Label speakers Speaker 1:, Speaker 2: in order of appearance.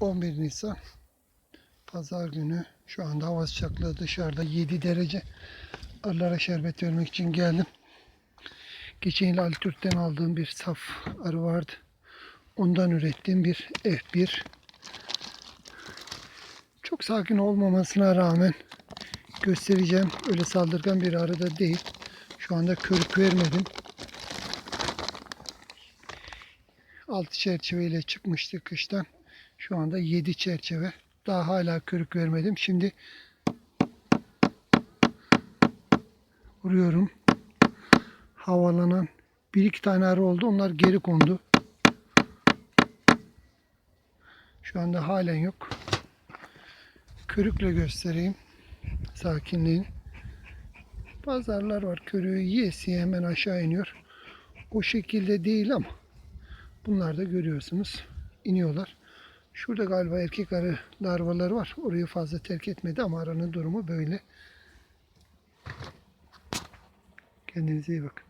Speaker 1: 11 Nisan Pazar günü şu anda hava sıcaklığı dışarıda 7 derece. Arılara şerbet vermek için geldim. Geçen yıl Ali Türk'ten aldığım bir saf arı vardı. Ondan ürettiğim bir F1. Çok sakin olmamasına rağmen göstereceğim. Öyle saldırgan bir arı da değil. Şu anda körük vermedim. Altı çerçeveyle çıkmıştı kıştan. Şu anda 7 çerçeve. Daha hala körük vermedim. Şimdi vuruyorum. Havalanan bir iki tane arı oldu. Onlar geri kondu. Şu anda halen yok. Körükle göstereyim. Sakinliğin. Pazarlar var. Körüğü yiyesiye hemen aşağı iniyor. O şekilde değil ama bunlar da görüyorsunuz. iniyorlar. Şurada galiba erkek arı larvaları var. Orayı fazla terk etmedi ama aranın durumu böyle. Kendinize iyi bakın.